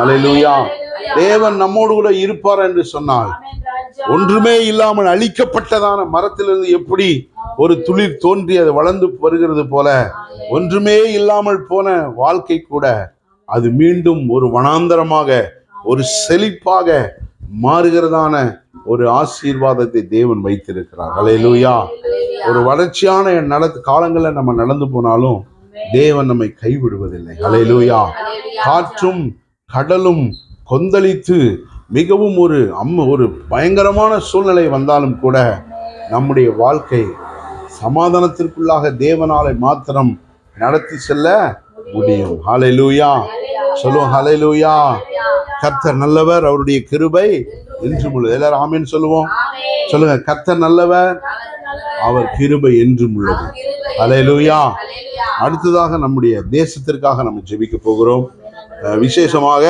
அல்லேலூயா தேவன் நம்மோடு கூட இருப்பார் என்று சொன்னால் ஒன்றுமே இல்லாமல் அழிக்கப்பட்டதான மரத்திலிருந்து எப்படி ஒரு துளிர் தோன்றி அது வளர்ந்து வருகிறது போல ஒன்றுமே இல்லாமல் போன வாழ்க்கை கூட அது மீண்டும் ஒரு வனாந்தரமாக ஒரு செழிப்பாக மாறுகிறதான ஒரு ஆசீர்வாதத்தை தேவன் வைத்திருக்கிறார். அல்லேலூயா ஒரு வளர்ச்சியான நட காலங்களில் நம்ம நடந்து போனாலும் தேவன் நம்மை கைவிடுவதில்லை. அல்லேலூயா காற்றும் கடலும் கொந்தளித்து மிகவும் ஒரு அம்ம ஒரு பயங்கரமான சூழ்நிலை வந்தாலும் கூட நம்முடைய வாழ்க்கை சமாதானத்திற்குள்ளாக தேவனாலை மாத்திரம் நடத்தி செல்ல முடியும். ஹalleluya சொல்லுவோம் ஹalleluya கர்த்தர் நல்லவர் அவருடைய கிருபை என்றும் உள்ளது. எல்லாரும் ஆமென் சொல்லுவோம். சொல்லுங்க கர்த்தர் நல்லவர் அவர் கிருபை என்றும் உள்ளது. ஹalleluya அடுத்ததாக நம்முடைய தேசத்திற்காக நம்ம ஜெபிக்க போகிறோம். விசேஷமாக